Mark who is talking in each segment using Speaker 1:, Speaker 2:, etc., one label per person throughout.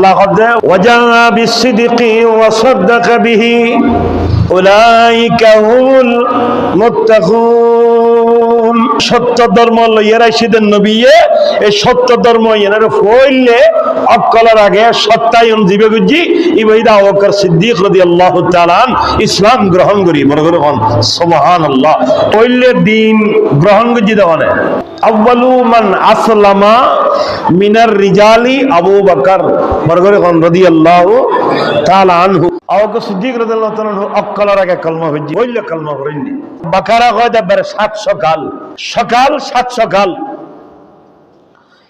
Speaker 1: আল্লাহ কদে ওয়াজা বিসিদিকি বিহি উলাইকা হুমুল মুত্তাকুন। সত্য ধর্ম লইয়া রাইছিলেন নবিয়ে। এই সত্য ধর্ম এনারে ফইলে অকলার আগে সত্যায়ন দিবে বুঝি। ইবাইদা আবকর সিদ্দিক রাদিয়াল্লাহু তাআলা আন ইসলাম গ্রহণ করি। মনে করে হন সুবহানাল্লাহ। পইলে দিন গ্রহণ করি দেওয়ানে আউয়ালু মান আসলামা মিনার রিজালি আবু বকর। মনে করে হন রাদিয়াল্লাহু তাআলা আনহু। আবু সিদ্দিক রাদিয়াল্লাহু তাআলা আনহু অকলার আগে কলমা হইজি পইলে কলমা করেননি বাকারা হয় দেবার সাত সকাল সকাল গাল। সকাল এন সূর্য লালিমারি ভূমিকেতুন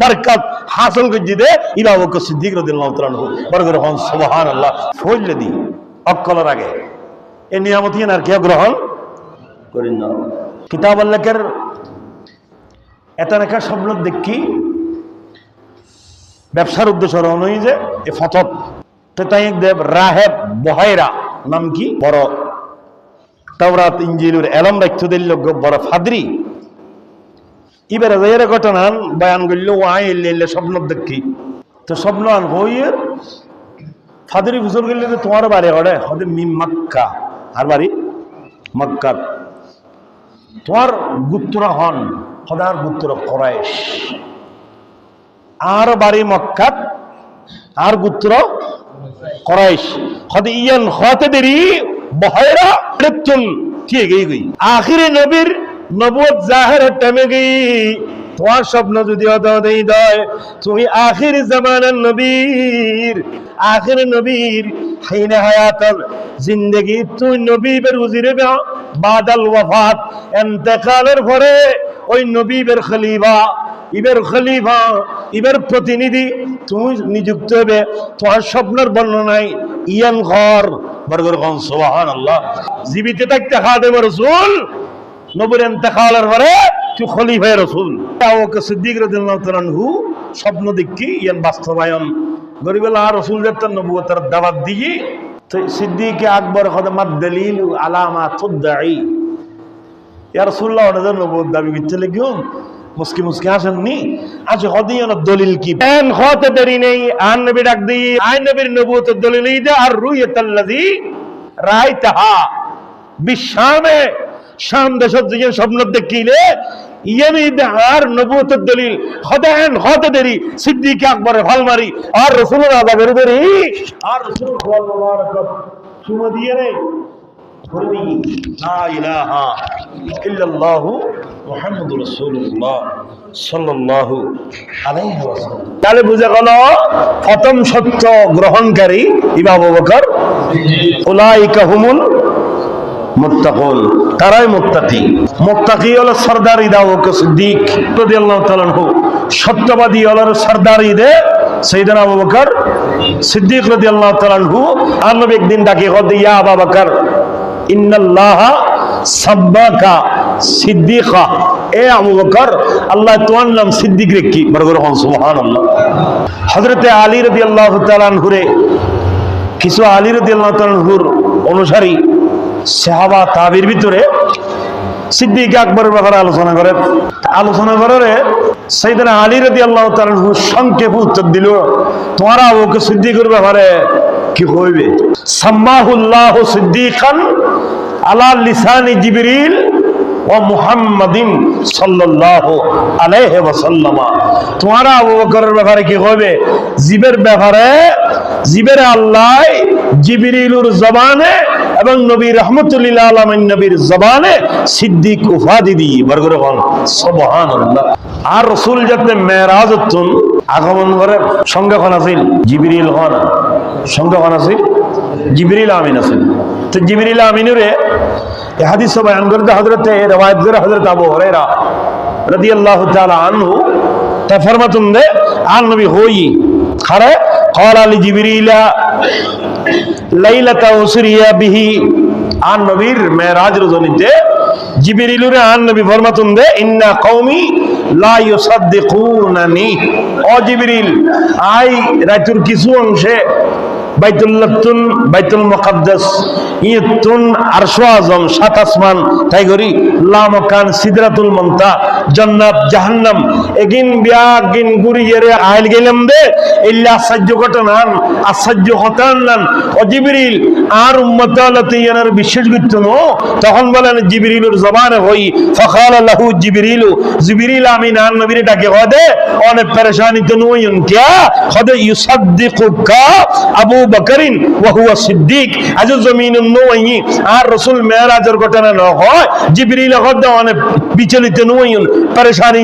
Speaker 1: বরকত হাসিল করছি দে বকর সিদ্দিক আনহু বরকত হন সুবহানাল্লাহ, ফজলে দি অক্কলের আগে। এই নিয়ামতি আর কে গ্রহণ করেন না। কিতাব আল্লাহর এটা রেখা স্বপ্ন দেখি, ব্যবসার উদ্দেশ্য রহনই যে, এ ফতত তাই দেব রাহেব বহাইরা নাম কি? বড়। তাওরাত ইঞ্জিলুর এলম রাখতে দিল বড় ফাদরি। এবারে এর ঘটনা বয়ান করলে ও আই এলে স্বপ্ন দেখি। তো স্বপ্ন আন হইয়ের ফাদরি বুঝল গেলে যে তোমার বাড়ি হরে হদে মি মক্কা, আর বাড়ি? মক্কা। তোমার গুত্র হন হদার গুত্র করাইশ। আর বাড়ি মক্কাত আর গুত্র করাইশ। হদে ইয়ান হতে দেরি বহেরা মৃত্যুন ঠিক এই গই। আখিরে নবীর নবুয়ত জাহের টাইমে গই তোমার স্বপ্ন যদি অদই দয়, তুমি আখির জামানার নবীর, আখির নবীর হাইনে হায়াতর জিন্দগি। তুই নবীবের উজিরে বাদাল ওয়াফাত, এন্তেকালের পরে ওই নবীবের খলিফা, ইবের খলিফা, ইবের প্রতিনিধি। তুমি নিযুক্ত হবে তোমার স্বপ্নের বর্ণনায় ইয়ান ঘর। বরগর কন সুবহান আল্লাহ জীবিত থাকতে খাদেম রসুল। নবীর ইন্তেকালের পরে তুই খলিফায়ে রসুল। আবুকে সিদ্দিক আনহু স্বপ্ন দেখি, ইয়ান বাস্তবায়ন গরিবেলা রসুল যেতেন নবুয়তের দাওয়াত দিয়ে তো সিদ্দিক আকবর খদমাত দলিল আলামা তুদ্দাই ইয়া রাসূলুল্লাহ ওনাদের নবুয়ত দাবি করতে লাগিও মুসকি মুসকি আসেননি আজ হদিয়ন দলিল কি? এন হতে দেরি নেই, আন নবী ডাক দি আইন নবীর নবুয়তের দলিল আর রুইয়াতাল্লাযী রাইতাহা বিশামে শাম দেশত যে স্বপ্ন দেখিলে আর নবুয়তের দলিল হদেন হতে দেরি সিদ্দিক আকবরের ভালো মারি আর রসুলের আদা বেরো দেরি আর রসুল চুমা দিয়ে রে সাল্লাল্লাহু আলাইহি ওয়াসাল্লাম। তাহলে বুঝা গেল প্রথম সত্য গ্রহণকারী ইমাম বকর। উলাইকা হুমুল মুত্তাকুন, তারাই মুত্তাকি। মুত্তাকি হলো সরদার ইদা ও সিদ্দিক রাদিয়াল্লাহু তাআলা আনহু। সত্যবাদী হলো সরদার ইদে সাইয়েদনা আবু বকর সিদ্দিক রাদিয়াল্লাহু তাআলা আনহু। আর নবী একদিন ডাকে কদ ইয়া আবু বকর, ইন্নাল্লাহা সাব্বাকা সিদ্দিকা। এ আবু বকর, আল্লাহ তোমার নাম সিদ্দিক রেখি বরগর হন সুবহানাল্লাহ। হযরতে আলী রাদিয়াল্লাহু তাআলা আনহুরে, কিছু আলী রাদিয়াল্লাহু তাআলা আনহুর অনুসারী সাহাবা তাবির ভিতরে সিদ্দিক আকবরের ব্যাপারে আলোচনা করে আলোচনা করে সেইদিন আলী রদি আল্লাহ তালু সংক্ষেপ উত্তর দিল, তোমার আবুকে সিদ্দিকের ব্যাপারে কি হইবে? সাম্মাহুল্লাহ সিদ্দিকান আলা লিসানি জিবরিল ও মুহাম্মাদিন সাল্লাল্লাহু আলাইহি ওয়াসাল্লাম। তোমার আবু বকরের ব্যাপারে কি হবে জীবের ব্যাপারে, জীবের আল্লাহ জিবরিলুর জবানে এবং নবী রহমতুল্লাহ আলমিন নবীর জবানে সিদ্দিক উপাধি দিয়ে বরগর হন সুবহানাল্লাহ। আর রসুল যাতে তুন আগমন করে সঙ্গে খন আছিল, জিবরিল হন। সঙ্গে খন আছিল, জিবরিল আমিন আছিল। তো জিবরিল আমিনুরে হাদিস বয়ান করতে হযরতে রওয়ায়াত করে হযরত আবু হুরায়রা রাদিয়াল্লাহু তাআলা আনহু তা ফরমাতুন দে আন নবী হই খারে قال لجبريل লাইলাতা উসরিয়া বিহি আন নবীর মেরাজ রজনীতে জিবরিলুরে আন নবী ফরমাতুন দে ইন্না কওমি লা ইউসাদ্দিকুনানি ও জিবরিল আই রাতুর কিছু অংশে বাইতুল্লাতুন বাইতুল মুকাদ্দাস ইয়তুন আরশু আজম সাত আসমান তাই করি লা মাকান সিদরাতুল মুনতা জান্নাত, জাহান্নাম। এগিন বিয়া গিন গুরি এরে আইল গেলাম দে। ইল্লা আশ্চর্য ঘটনান, আশ্চর্য হতান ও জিবরিল, আর উম্মতালতে ইয়ানার বিশ্বাস করত নো? তখন বলেন, জিবরিলুর জবানে হই। ফখাল লাহু জিবরিলু, জিবরিল আমি নান নবীরে ডাকে হদে অনেক পেরেশানি তো নইন কিয়া হদে ইউসাদ্দিকুকা আবু বকরিন, ওয়া হুয়া সিদ্দিক। আজ জমিনুন নই, আর রাসূল মেরাজের ঘটনা ন হয়। জিবরিল হদে অনেক বিচলিত নইন পেরেশানি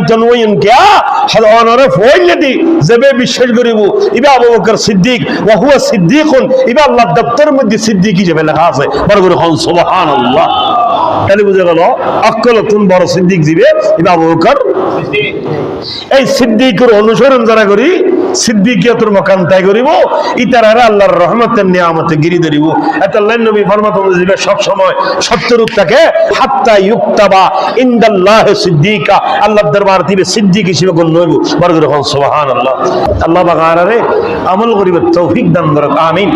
Speaker 1: কিয়া হদে অনরে ফইলদি জেবে বিশ্বাস করিব ইবা আবু বকর সিদ্দিক ওয়া হুয়া সিদ্দিকুন ইবা আল্লাহ দপ্তর মধ্যে সিদ্দিকি যাবে লেখা আছে বড় করে হন সুবহানাল্লাহ তাহলে বুঝে গেল অক্কলতুন বড় সিদ্দিক দিবে ইবা আবু বকর এই সিদ্দিকের অনুসরণ যারা করি সিদ্দিকিয়তের মকান তাই করিব, ইতারারা আল্লাহর রহমতের নিয়ামতে গিরি ধরিব। এত আল্লাহ নবী ফরমাত দিবে সব সময় সত্যরূপ থাকে, হাত্তা ইউক্তাবা ইন্দাল্লাহ সিদ্দিকা, আল্লাহর দরবার দিবে সিদ্দিক হিসেবে গণ্য হইব। বরগুর সুবহানাল্লাহ। আল্লাহ বাগারে আমল করিবে তৌফিক দান করক, আমিন।